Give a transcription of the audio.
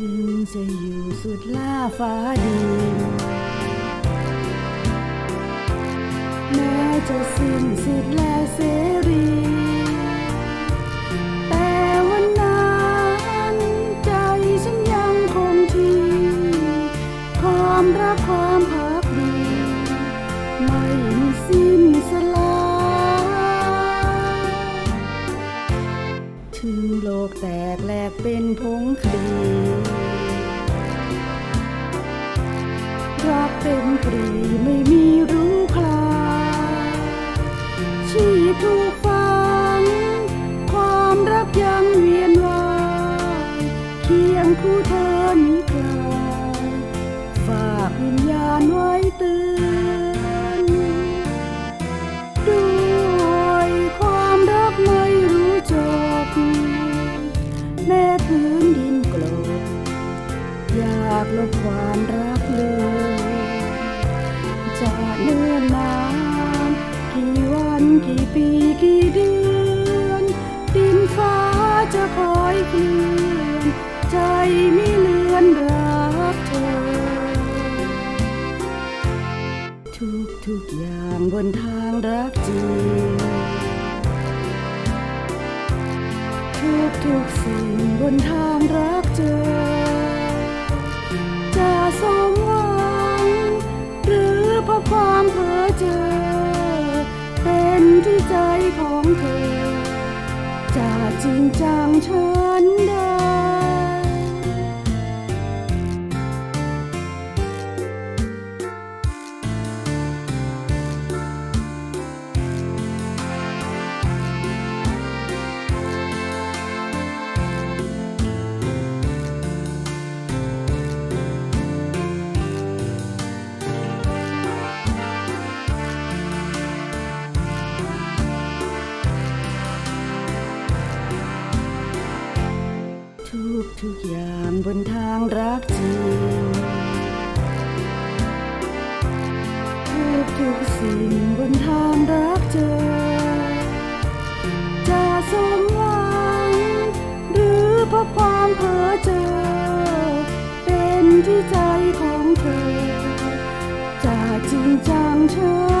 จะอยู่สุดล่าฟ้าดินแม้จะสิ้นสิทธิ์แลเสรีแต่วันนั้นใจฉันยังคงที่ความรักความพักดีไม่มีสิ้น แตกแหลกเป็นผงคลีรักเป็นปรีไม่มีรู้คลายชีพถูกฝัง ความรักยังเวียนวายเคียงคู่เธอมิไกลายฝากวิญญาณไว้เตือนากลบความรักเลยจะเนิ่นนานกี่วันกี่ปีกี่เดือน ดินฟ้าจะคอยเคลื่อนใจไม่เลือนรักเธอ ทุกทุกอย่างบนทางรักจริงทุกทุกสิ่งบนทางรักเจอ ที่ใจของเธอจะจริงจังฉัน ทุกอย่างบนทางรักจริงทุกทุกสิ่งบนทางรักเจอ จะสมหวัง หรือเพราะความเพ้อเจอ เป็นที่ใจของเธอจะจริงจังฉั